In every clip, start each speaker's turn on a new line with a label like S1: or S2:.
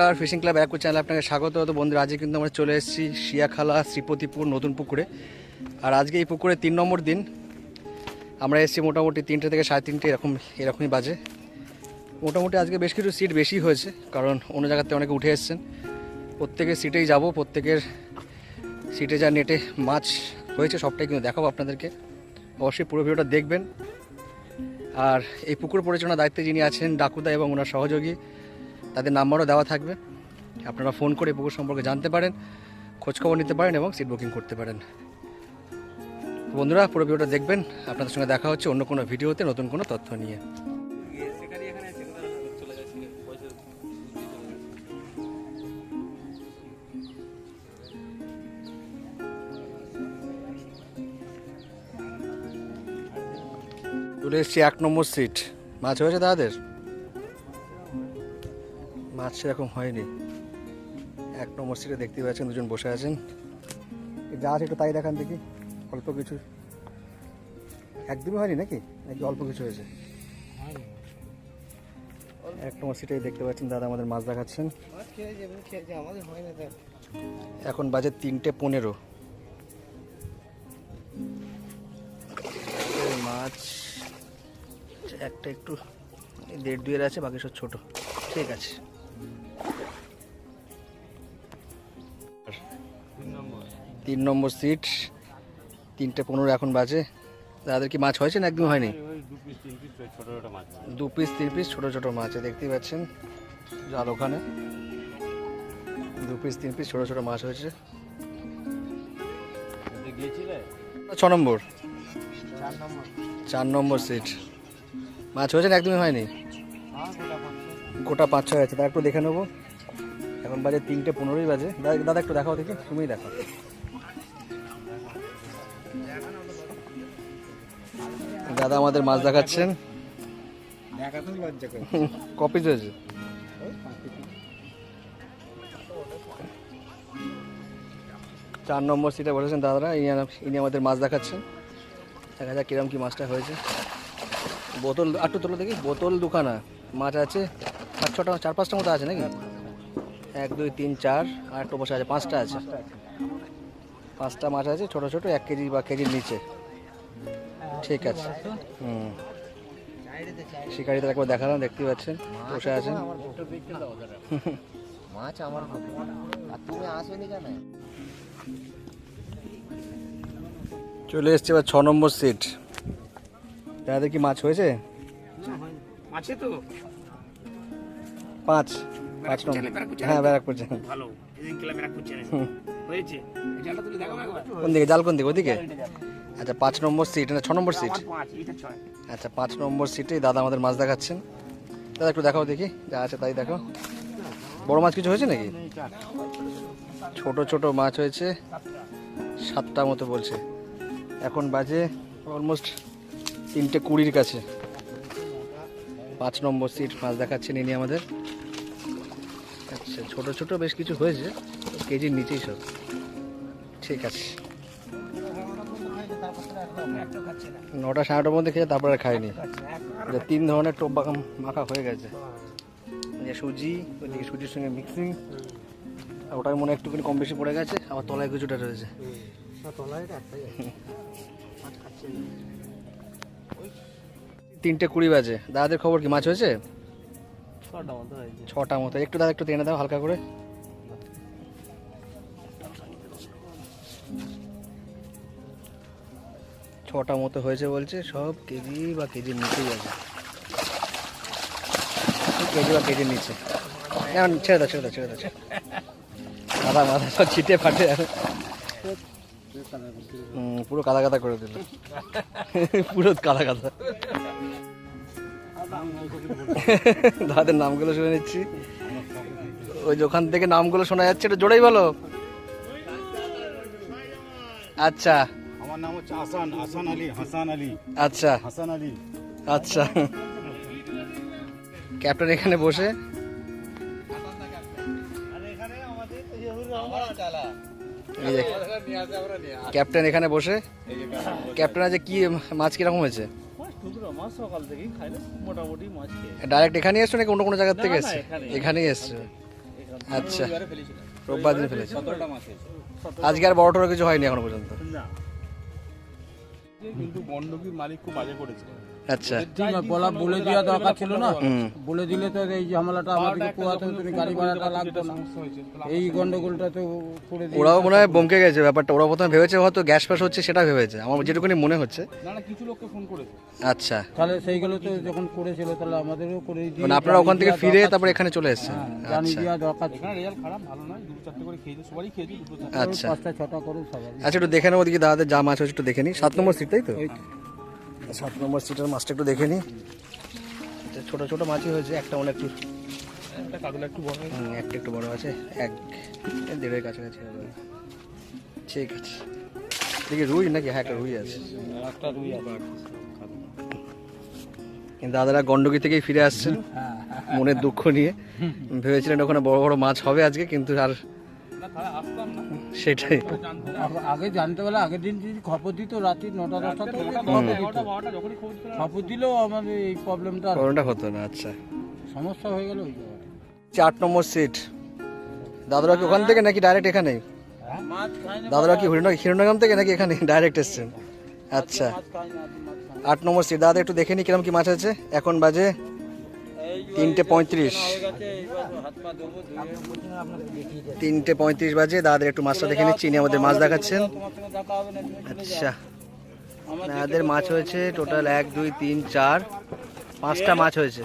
S1: নমস্কার fishing club একু চ্যানেলে আপনাকে স্বাগত। তো বন্ধুরা, আজকে কিন্তু আমরা চলে এসেছি শিয়াখালা, শ্রীপতিপুর নতুন পুকুরে। আর আজকে এই পুকুরে তিন নম্বর দিন। আমরা এসেছি মোটামুটি তিনটে থেকে সাড়ে তিনটে, এরকম, এরকমই বাজে। মোটামুটি আজকে বেশ কিছু সিট বেশি হয়েছে, কারণ অন্য জায়গাতে অনেকে উঠে এসেছেন। প্রত্যেকের সিটেই যাব, প্রত্যেকের সিটে যা নেটে মাছ হয়েছে, সবটাই কিন্তু দেখাবো আপনাদেরকে। অবশ্যই পুরো ভিডিওটা দেখবেন। আর এই পুকুর পরিচালনার দায়িত্বে যিনি আছেন, ডাকুদা এবং ওনার সহযোগী তাদের নাম্বারও দেওয়া থাকবে। আপনারা ফোন করে পুকুর সম্পর্কে জানতে পারেন, খোঁজখবর নিতে পারেন এবং সিট বুকিং করতে পারেন। বন্ধুরা, পুরো ভিডিওটা দেখবেন। আপনাদের সঙ্গে দেখা হচ্ছে অন্য কোনো ভিডিওতে নতুন কোনো তথ্য নিয়ে। চলে এসছি এক নম্বর সিট। মাছ হয়েছে দাদাদের? মাছ সেরকম হয়নি। এক নম্বর সিটে দেখতে পাচ্ছেন দুজন বসে আছেন। আছে একটু তাই দেখান দেখি অল্প কিছু। একদমই হয়নি নাকি? নাকি অল্প কিছু হয়েছে? এক নম্বর সিটে দেখতে পাচ্ছেন দাদা আমাদের মাছ দেখাচ্ছেন। এখন বাজে তিনটে পনেরো। মাছ একটা একটু দেড় দুয়ের আছে বাকি সব ছোট। ঠিক আছে। তিন নম্বর সিট। তিনটে পনেরো এখন বাজে। দাদাদের কি মাছ হয়েছে না একদম হয়নি? দু পিস তিন পিস ছোট ছোট মাছ দেখতেই পাচ্ছেন। জাল ওখানে। দু পিস তিন পিস ছোট ছোট মাছ হয়েছে। ছ নম্বর। চার নম্বর। সিট। মাছ হয়েছে না একদমই হয়নি? গোটা পাঁচ ছয় আছে। তা একটু দেখে নেব। এখন বাজে তিনটে পনেরোই বাজে। দাদা একটু দেখাও দেখি, তুমিই দেখো দাদা আমাদের মাছ দেখাচ্ছেন। কপি হয়েছে চার নম্বর সিটে বসেছেন দাদারা। ইনি আমাদের মাছ দেখাচ্ছেন। দেখা যাক কিরম কি মাছটা হয়েছে। বোতল আটটু তোলো দেখি। বোতল দুখানা মাছ আছে। পাঁচ ছটা চার পাঁচটা মতো আছে নাকি? এক দুই তিন চার আর একটু বসে আছে পাঁচটা আছে। পাঁচটা মাছ আছে ছোট ছোট এক কেজি বা কেজির নিচে। ঠিক আছে। হুম। শিকারিদের একবার দেখালাম দেখতে পাচ্ছেন বসে আছেন।
S2: মাছ আমার তুমি আসোনি কেন?
S1: চলে এসছে এবার ছ নম্বর সিট দাদাদের কি মাছ হয়েছে?
S3: আছে তো।
S1: পাঁচ পাঁচ নম্বর হ্যাঁ ব্যারাকপুর চ্যানেল
S3: ভালো এক করছে হয়েছে জালটা তুলে একবার।
S1: কোন দিকে? জাল কোন দিকে? ওদিকে? আচ্ছা পাঁচ নম্বর সিট না ছ নম্বর সিট আচ্ছা পাঁচ নম্বর সিটে দাদা আমাদের মাছ দেখাচ্ছেন। দাদা একটু দেখাও দেখি। যা আছে তাই দেখো বড় মাছ কিছু হয়েছে নাকি? ছোট ছোট মাছ হয়েছে। সাতটা মতো বলছে। এখন বাজে অলমোস্ট তিনটে কুড়ির কাছে। পাঁচ নম্বর সিট মাছ দেখাচ্ছেন ইনি আমাদের। আচ্ছা ছোট ছোট বেশ কিছু হয়েছে, কেজির নিচেই সব। ঠিক আছে। নটা সাড়ে নটার মধ্যে খেয়ে তারপরে খাইনি। তিন ধরনের টোপ মাখা হয়ে গেছে। যে সুজি, ওইদিকে সুজির সঙ্গে মিক্সিং আর ওটার মনে একটুখানি কম বেশি পড়ে গেছে, আবার তলায় কিছুটা রয়েছে। তিনটে কুড়ি বাজে। দাদাদের খবর কি? মাছ হয়েছে? ছটা মতো একটু দাদা একটু টেনে দাও, হালকা করে। ছটা মতো হয়েছে বলছে, সব কেজি বা কেজির নিচেই আছে। কেজি বা কেজির নিচে। ছেড়ে দাও ছেড়ে দাও ছেড়ে দাও দাও। মাথা সব ছিটে ফাটে পুরো কাদা কাদা করে দিল। পুরো কাদা কাদা দাদাদের নামগুলো শুনে নিচ্ছি। ওই যে ওখান থেকে নামগুলো শোনা যাচ্ছে এটা জোরেই বলো। আচ্ছা।
S2: আমার নাম হচ্ছে আসান আসান আলী হাসান আলী।
S1: আচ্ছা।
S2: হাসান আলী।
S1: আচ্ছা। ক্যাপ্টেন এখানে বসে। ক্যাপ্টেন এখানে বসে। ক্যাপ্টেন আছে কি মাছ কীরকম হয়েছে?
S3: মাছ সকাল থেকেই খাই না মোটামুটি মাছ খেয়ে
S1: ডাইরেক্ট এখানেই এসছো নাকি অন্য কোনো জায়গার থেকে এসছো?
S3: এখানেই।
S1: এসছো। আচ্ছা। রোববার দিন ফেলেছে। আজকে আর বড় টড় কিছু হয়নি এখনও পর্যন্ত?
S4: কিন্তু গন্ডকির মালিক খুব বাজে করেছে।
S1: আচ্ছা।
S5: ঠিক আছে, বলা বলে দেওয়া দরকার ছিল না?
S1: হুম।
S5: বলে দিলে তো এই ঝামেলাটা আমাদেরকে পোয়াতে না, গাড়ি ভাড়াটা লাগতো না। এই গন্ডগোলটা তো করে
S1: ওরাও মনে হয় বমকে গেছে ব্যাপারটা। ওরা প্রথমে ভেবেছে হয়তো গ্যাস ফ্যাস হচ্ছে সেটা ভেবেছে। আমার যেটুকুনি মনে হচ্ছে।
S4: না না কিছু লোককে ফোন করেছে।
S1: আচ্ছা।
S5: তাহলে সেইগুলো তো যখন করেছিল তাহলে আমাদেরও করে দিয়ে
S1: মানে আপনারা ওখান থেকে ফিরে তারপর এখানে চলে এসেছেন। আচ্ছা।
S5: দেওয়া দরকার
S4: এখানে রেজাল্ট খারাপ ভালো নয়। দুটো চারটে করে খেয়েছে সবারই খেয়েছে দুটো
S1: আচ্ছা।
S5: পাঁচটা ছটা করে সবাই
S1: আচ্ছা একটু দেখে নেব ওদিকে দাদাদের যা মাছ হচ্ছে একটু দেখে নিই। সাত নম্বর সিট তাই তো। সাত নম্বর সিটের মাছটা একটু দেখে নিই ছোটো ছোট মাছই হয়েছে একটা মনে একটু
S4: একটা কাতলা একটু বড়
S1: একটা একটু বড় আছে এক দেড়ের কাছাকাছি হবে। ঠিক আছে। দেখি রুই নাকি? হ্যাঁ একটা রুই আছে।
S5: একটা আছে।
S1: কিন্তু দাদারা গন্ডকি থেকেই ফিরে আসছেন মনের দুঃখ নিয়ে। ভেবেছিলেন ওখানে বড় বড় মাছ হবে আজকে কিন্তু আর সেটাই।
S5: আগে- আগে জানতে পারলে আগের দিন যদি খবর দিত রাত্রি নটা দশটা থেকে খবর দিলেও আমাদের এই প্রবলেমটা
S1: করোনাটা হতো না আচ্ছা।
S5: সমস্যা হয়ে গেল ওই
S1: চার নম্বর সিট দাদারা কি ওখান থেকে নাকি ডাইরেক্ট এখানে?
S5: না
S1: দাদারা কি হিরণ হিরণগ্রাম থেকে নাকি এখানে ডাইরেক্ট এসছেন? আচ্ছা। আট নম্বর সিট দাদা একটু দেখে নি কিরম কি মাছ আছে? এখন বাজে তিনটে পঁয়ত্রিশ। তিনটে পঁয়ত্রিশ বাজে, দাদাদের একটু মাছটা দেখে নিচ্ছি আমাদের মাছ দেখাচ্ছেন। আচ্ছা দাদাদের মাছ হয়েছে টোটাল এক, দুই, তিন, চার, পাঁচটা মাছ হয়েছে।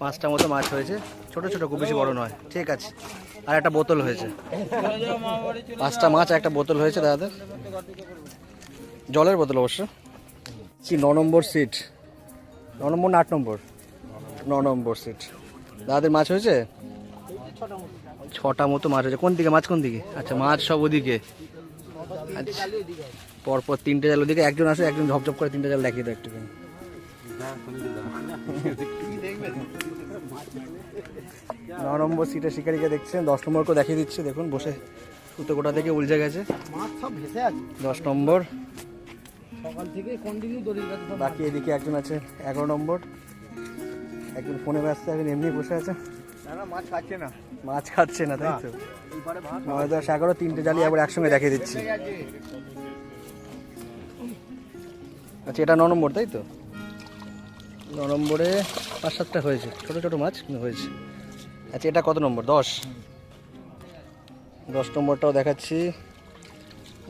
S1: পাঁচটা মতো মাছ হয়েছে। ছোট ছোট, খুব বেশি বড় নয়। ঠিক আছে। আর একটা বোতল হয়েছে। পাঁচটা মাছ, একটা বোতল হয়েছে দাদাদের। জলের বোতল অবশ্য। সি ন নম্বর সিট। ন নম্বর না, আট নম্বর। ন নম্বর সিট দাদাদের মাছ হয়েছে? ছটা মতো মাছ হয়েছে। কোন দিকে? মাছ কোন দিকে? আচ্ছা মাছ সব ওদিকে। আচ্ছা পরপর তিনটে জাল ওদিকে একজন আসে একজন ঝপঝপ করে তিনটে জাল দেখিয়ে দাও একটুখানি। ন নম্বর সিটে শিকারিকে দেখছেন দশ নম্বর নম্বরকেও দেখিয়ে দিচ্ছে দেখুন বসে সুতো গোটা থেকে উলঝে গেছে। দশ নম্বর। বাকি এদিকে একজন আছে এগারো নম্বর। একজন ফোনে ব্যস্ত একজন এমনি বসে আছে।
S2: মাছ খাচ্ছে না।
S1: মাছ খাচ্ছে না তাই তো? নয় দশ এগারো তিনটে জালি আবার একসঙ্গে দেখিয়ে দিচ্ছি। আচ্ছা এটা ন নম্বর তাই তো? ন নম্বরে পাঁচ সাতটা হয়েছে। ছোট ছোট মাছ হয়েছে। আচ্ছা এটা কত নম্বর? দশ। দশ নম্বরটাও দেখাচ্ছি।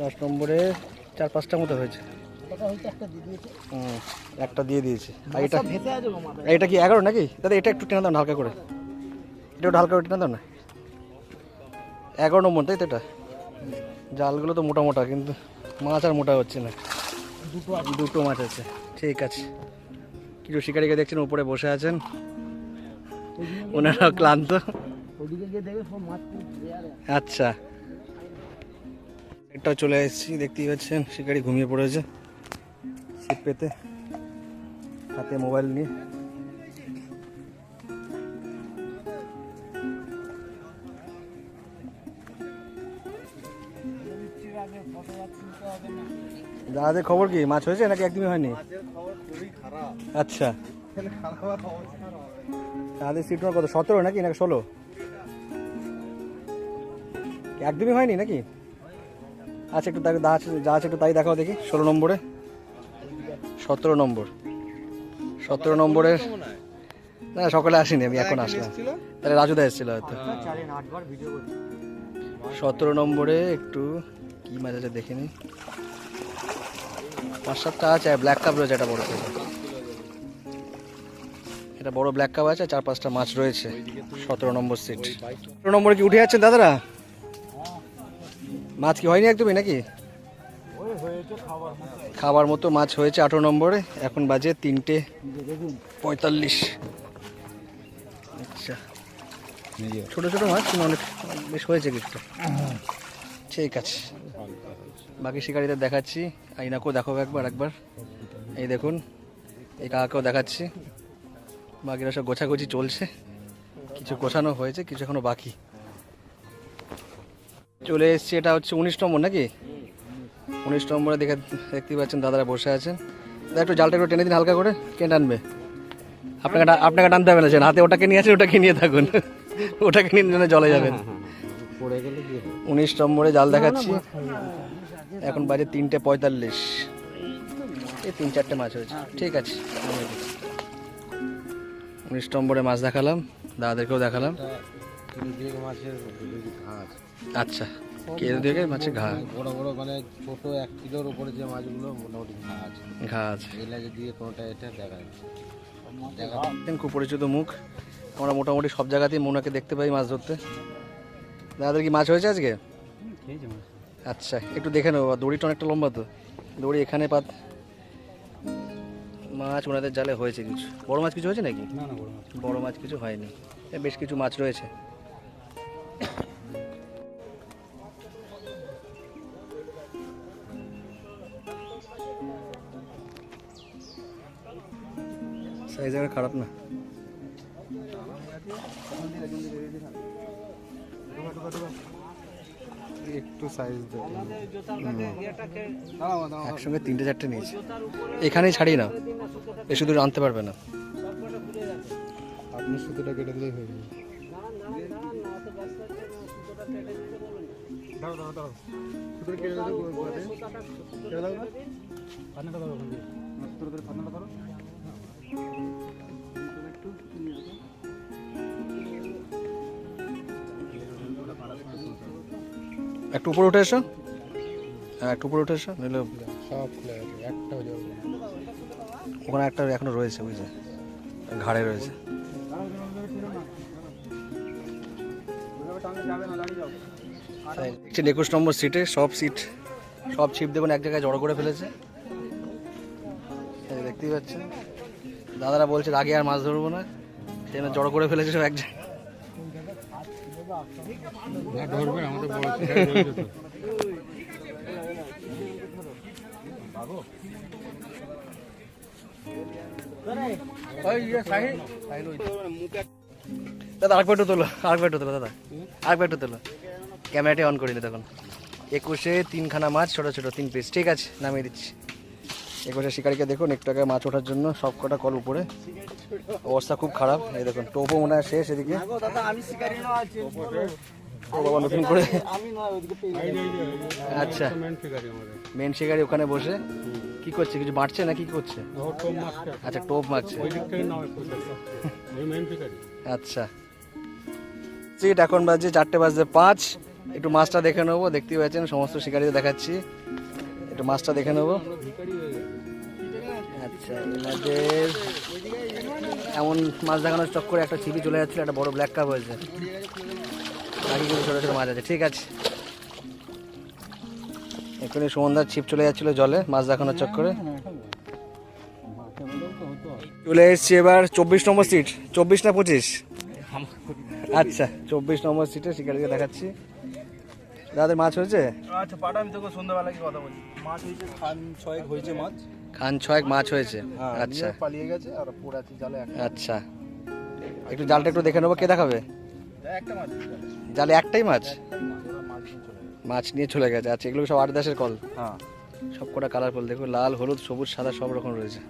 S1: দশ নম্বরে চার পাঁচটা মতো হয়েছে। একটা দিয়ে দিয়েছে। আর এটা এটা কি এগারো নাকি? দাদা এটা একটু টেনে দাও না হালকা করে। এটা একটু হালকা করে টেনে দাও না। এগারো নম্বর তাই তো এটা? জালগুলো তো মোটা মোটা কিন্তু মাছ আর মোটা হচ্ছে না। দুটো দুটো মাছ আছে। ঠিক আছে। কিছু শিকারিকে দেখছেন উপরে বসে আছেন। ওনারাও ক্লান্ত। আচ্ছা। এটা চলে এসেছি দেখতেই পাচ্ছেন শিকারি ঘুমিয়ে পড়েছে। ছিপ পেতে হাতে মোবাইল নিয়ে দাদাদের খবর কি? মাছ হয়েছে নাকি একদমই হয়নি? আচ্ছা। তাদের সিট কত? সতেরো নাকি নাকি ষোলো? একদমই হয়নি নাকি? আচ্ছা একটু যা আছে একটু তাই দেখাও দেখি। ষোলো নম্বরে। সতেরো নম্বর। সতেরো নম্বরের না সকালে আসিনি আমি এখন আসলাম। তাহলে রাজুদা এসেছিল হয়তো। সতেরো নম্বরে একটু কি মাছ আছে দেখে নি পাঁচ সাতটা আছে ব্ল্যাক কাপ রয়েছে একটা বড় এটা বড় ব্ল্যাক কাপ আছে চার পাঁচটা মাছ রয়েছে সতেরো নম্বর সিট সতেরো নম্বরে কি উঠে যাচ্ছেন দাদারা? মাছ কি হয়নি একদমই নাকি? খাবার মতো মাছ হয়েছে আঠেরো নম্বরে, এখন বাজে তিনটে পঁয়তাল্লিশ। আচ্ছা। ছোট ছোট মাছ অনেক বেশ হয়েছে কিছু ঠিক আছে। বাকি শিকারীদের দেখাচ্ছি। আইনাকেও দেখো একবার একবার এই দেখুন, এই কাকাকেও দেখাচ্ছি। বাকিরা সব গোছাগুছি চলছে। কিছু গোছানো হয়েছে, কিছু এখনও বাকি। চলে এসছি, এটা হচ্ছে উনিশ নম্বর নাকি? উনিশ নম্বরে দেখে দেখতে পাচ্ছেন দাদারা বসে আছেন। দাদা একটু জালটা একটু টেনে দিন হালকা করে কে টানবে আপনাকে আপনাকে টানতে হবে না হাতে ওটাকে নিয়ে আছেন ওটাকে নিয়ে থাকুন। ওটাকে নিয়ে জলে যাবেন।
S5: পড়ে গেলে কি হবে
S1: উনিশ নম্বরে জাল দেখাচ্ছি। এখন বাজে তিনটে পঁয়তাল্লিশ। এই তিন চারটে মাছ হয়েছে। ঠিক আছে। উনিশ নম্বরে মাছ দেখালাম। দাদাদেরকেও দেখালাম। আচ্ছা। দেখে মাছের ঘা।
S5: বড় বড় মানে ছোট এক কিলোর উপরে যে মাছগুলো মোটামুটি
S1: ঘা আছে।
S5: এই দিয়ে কোনোটা এটা দেখা দেখা
S1: খুব পরিচিত মুখ। আমরা মোটামুটি সব জায়গাতেই মোনাকে দেখতে পাই মাছ ধরতে। দাদাদের কি মাছ হয়েছে আজকে? আচ্ছা একটু দেখে নেব দড়িটা অনেকটা লম্বা তো। দড়ি এখানে পাত। মাছ ওনাদের জালে হয়েছে কিছু। বড় মাছ কিছু হয়েছে নাকি?
S5: না না বড় মাছ।
S1: কিছু হয়নি। বেশ কিছু মাছ রয়েছে। সাইজ এবার খারাপ না।
S5: একটু সাইজ
S1: একসঙ্গে তিনটে চারটে নিয়েছি। এখানেই ছাড়ি না এ শুধু আনতে পারবে না।
S5: আপনি সুতোটা কেটে দিলেই হয়ে যাবে।
S1: একটু উপরে উঠে এসো। হ্যাঁ একটু উপরে উঠে এসো। নইলে
S5: সব খুলে গেছে একটাও যাবে।
S1: ওখানে একটা এখনও রয়েছে বুঝছে ঘাড়ে রয়েছে। দেখছেন একুশ নম্বর সিটে সব সিট সব ছিপ দেখুন এক জায়গায় জড়ো করে ফেলেছে। দেখতেই পাচ্ছেন। দাদারা বলছে আগে আর মাছ ধরবো না। জন্য জড়ো করে ফেলেছে সব এক দাদা তোলো তোলো দাদা। তোলো। ক্যামেরাটি অন করিনি তখন। একুশে তিনখানা মাছ ছোটো ছোটো তিন পিস ঠিক আছে নামিয়ে দিচ্ছি। একুশে শিকারিকে দেখুন একটু আগে মাছ ওঠার জন্য সব কটা কল উপরে। অবস্থা খুব খারাপ এই দেখুন টোপও মনে হয় শেষ এদিকে।
S2: দাদা আমি শিকারি না আছি
S1: ও বাবা নতুন করে। আচ্ছা। মেন শিকারি ওখানে বসে। কি করছে কিছু মারছে না কি করছে? আচ্ছা টোপ মারছে। আচ্ছা। সিট এখন বাজে চারটে বাজে পাঁচ। একটু মাছটা দেখে নেব দেখতেই পাচ্ছেন সমস্ত শিকারিদের দেখাচ্ছি। একটু মাছটা দেখে নেব। এমন মাছ দেখানোর চক্করে একটা ছিপি চলে যাচ্ছিল, একটা বড় ব্ল্যাক কাপ হয়েছে। বাকি কিছু ছোটো ছোটো মাছ আছে, ঠিক আছে। এখানে সুমনদার ছিপ চলে যাচ্ছিল জলে, মাছ দেখানোর চক্করে। চলে এসছি এবার চব্বিশ নম্বর সিট চব্বিশ না পঁচিশ? আচ্ছা চব্বিশ নম্বর সিটে শিকারিকে দেখাচ্ছি। দাদাদের মাছ হয়েছে?
S2: আচ্ছা পাটা, আমি তোকে সন্ধ্যাবেলা কি কথা বলছি। মাছ হয়েছে, খান ছয়েক হয়েছে মাছ।
S1: খান ছয়েক মাছ হয়েছে।
S2: হ্যাঁ
S1: আচ্ছা।
S2: পালিয়ে গেছে আর পড়ে আছে জালে
S1: আচ্ছা। একটু জালটা একটু দেখে নেব কে দেখাবে?
S2: একটা মাছ
S1: জালে। একটাই মাছ?
S2: মাছ নিয়ে চলে গেছে।
S1: আচ্ছা এগুলো সব আট দাসের কল?
S2: হ্যাঁ।
S1: সব কটা কালারফুল দেখো লাল হলুদ সবুজ সাদা সব রকম রয়েছে।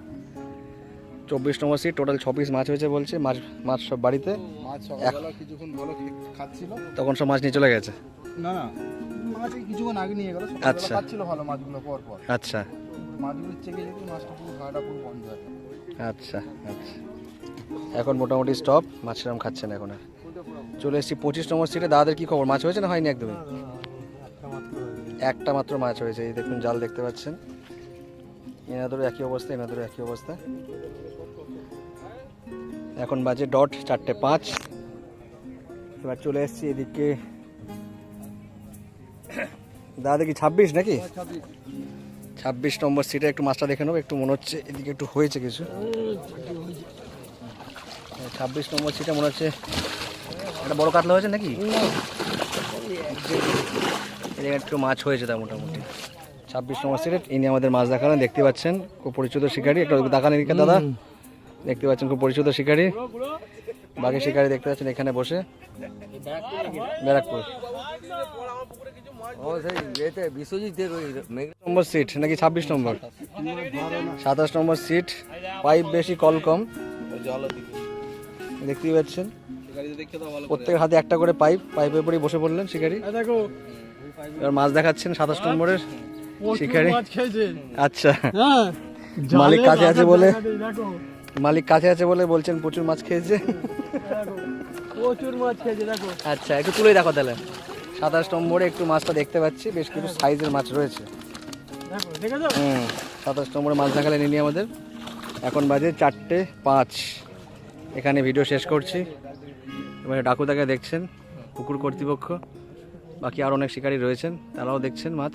S1: চব্বিশ নম্বর সিট টোটাল ছ পিস মাছ হয়েছে বলছে। মাছ মাছ সব বাড়িতে। তখন সব মাছ নিয়ে চলে গেছে?
S2: না না। কিছুক্ষণ আগে নিয়ে গেল।
S1: আচ্ছা।
S2: ভালো মাছগুলো পর পর
S1: আচ্ছা।
S2: মাছগুলো চেকে যেতে মাছটা পুরো ঘাটা পুরো বন্ধ হয়ে।
S1: আচ্ছা আচ্ছা। এখন মোটামুটি স্টপ মাছ সেরকম খাচ্ছেন এখন আর। চলে এসেছি পঁচিশ নম্বর সিটে দাদাদের কি খবর? মাছ হয়েছে না হয়নি একদমই? একটা মাত্র মাছ হয়েছে। এই দেখুন জাল দেখতে পাচ্ছেন। এনাদেরও একই অবস্থা এনাদেরও একই অবস্থা। এখন বাজে ডট চারটে পাঁচ। এবার চলে এসেছি এদিকে। দাদা কি ছাব্বিশ নাকি? ছাব্বিশ নম্বর সিটে একটু মাছটা দেখে নেব একটু মনে হচ্ছে এদিকে একটু হয়েছে কিছু। ছাব্বিশ নম্বর সিটে মনে হচ্ছে একটা বড় কাতলা হয়েছে নাকি? এদিকে একটু মাছ হয়েছে তার মোটামুটি। ছাব্বিশ নম্বর সিটে ইনি আমাদের মাছ দেখালেন দেখতে পাচ্ছেন খুব পরিচিত শিকারী। একটু দেখান এদিকে দাদা। দেখতে পাচ্ছেন খুব পরিচিত শিকারী। বাকি শিকারী দেখতে পাচ্ছেন এখানে বসে। ব্যারাকপুর। নম্বর সিট নাকি ছাব্বিশ নম্বর? সাতাশ নম্বর সিট পাইপ বেশি কল কম। দেখতেই পাচ্ছেন। প্রত্যেকের হাতে একটা করে পাইপ পাইপের উপরেই বসে পড়লেন শিকারি। এবার মাছ দেখাচ্ছেন সাতাশ নম্বরের শিকারি। আচ্ছা।
S5: হ্যাঁ
S1: মালিক কাছে আছে বলে মালিক কাছে আছে বলে বলছেন প্রচুর মাছ খেয়েছে।
S5: প্রচুর মাছ খেয়েছে দেখো।
S1: আচ্ছা একটু তুলে দেখো তাহলে। সাতাশ নম্বরে একটু মাছটা দেখতে পাচ্ছি বেশ কিছু সাইজের মাছ রয়েছে।
S5: হ্যাঁ
S1: হুম সাতাশ নম্বরে মাছ দেখালেন ইনি আমাদের। এখন বাজে চারটে পাঁচ। এখানে ভিডিও শেষ করছি। এবারে ডাকুদাকে দেখছেন পুকুর কর্তৃপক্ষ। বাকি আর অনেক শিকারী রয়েছেন তারাও দেখছেন মাছ।